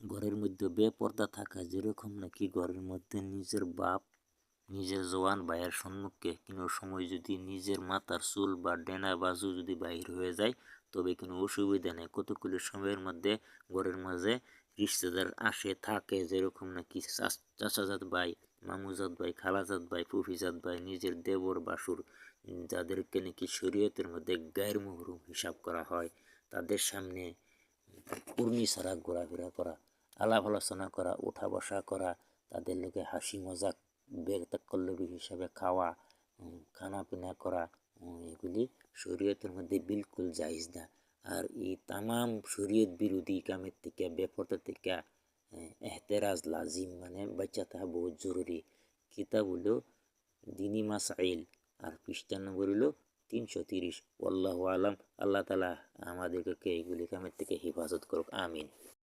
ঘরের মধ্যে বেপর্দা থাকা যেরকম নাকি ঘরের মধ্যে নিজের বাপ, নিজের জওয়ান ভাইয়ের সম্মুখে কোনো সময় যদি নিজের মাথার চুল বা ডেনা বাজু যদি বাহির হয়ে যায়, তবে কোনো অসুবিধা নেই। কতগুলি সময়ের মধ্যে ঘরের মাঝে রিশ্তেদার আসে, থাকে যেরকম নাকি চাচাজাত ভাই, মামুজাত ভাই, খালাজাত ভাই, ফুফিজাত ভাই, নিজের দেবর বাসুর, যাদেরকে নাকি শরীয়তের মধ্যে গায়ের মহরুম হিসাব করা হয়, তাদের সামনে কুর্মি ছাড়া, ঘোরাফেরা করা, আলাপ আলোচনা করা, উঠা বসা করা, তাদের লোকে হাসি মজাক বেতকল্লবী হিসাবে খাওয়া খানা পিনা করা এগুলি শরীয়তের মধ্যে বিলকুল জায়জ না। আর এই তামাম শরীয়ত বিরোধী কামের থেকে বেপরতা থেকে এহতেরাজ লাজিম মানে বাচ্চা থাকা বহুত জরুরি। কিতাব হলো দিনী মাসাইল, আর নম্বর হলো তিনশো তিরিশ। আল্লাহ আলাম আল্লাহ তালা আমাদেরকে এইগুলি কামের থেকে হেফাজত করুক আমিন।